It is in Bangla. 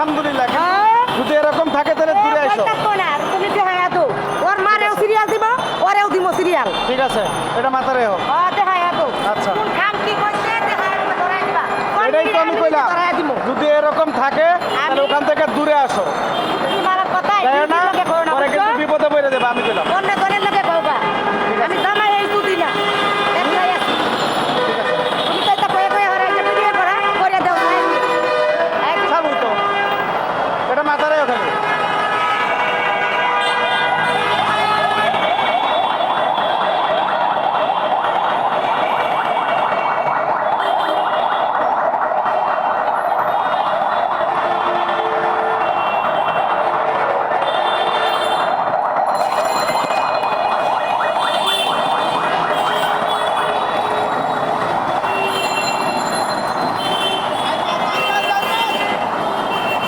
আলহামদুলিল্লাহ যদি এরকম থাকে তাহলে তুমি তো হ্যাঁ তো ওর মারেও সিরিয়াল দিব ওরেও দিব সিরিয়াল ঠিক আছে এটা মাথা রেও আচ্ছা। এটাই তো আমি কইলাম। যদি এরকম থাকে তাহলে ওখান থেকে দূরে আসো।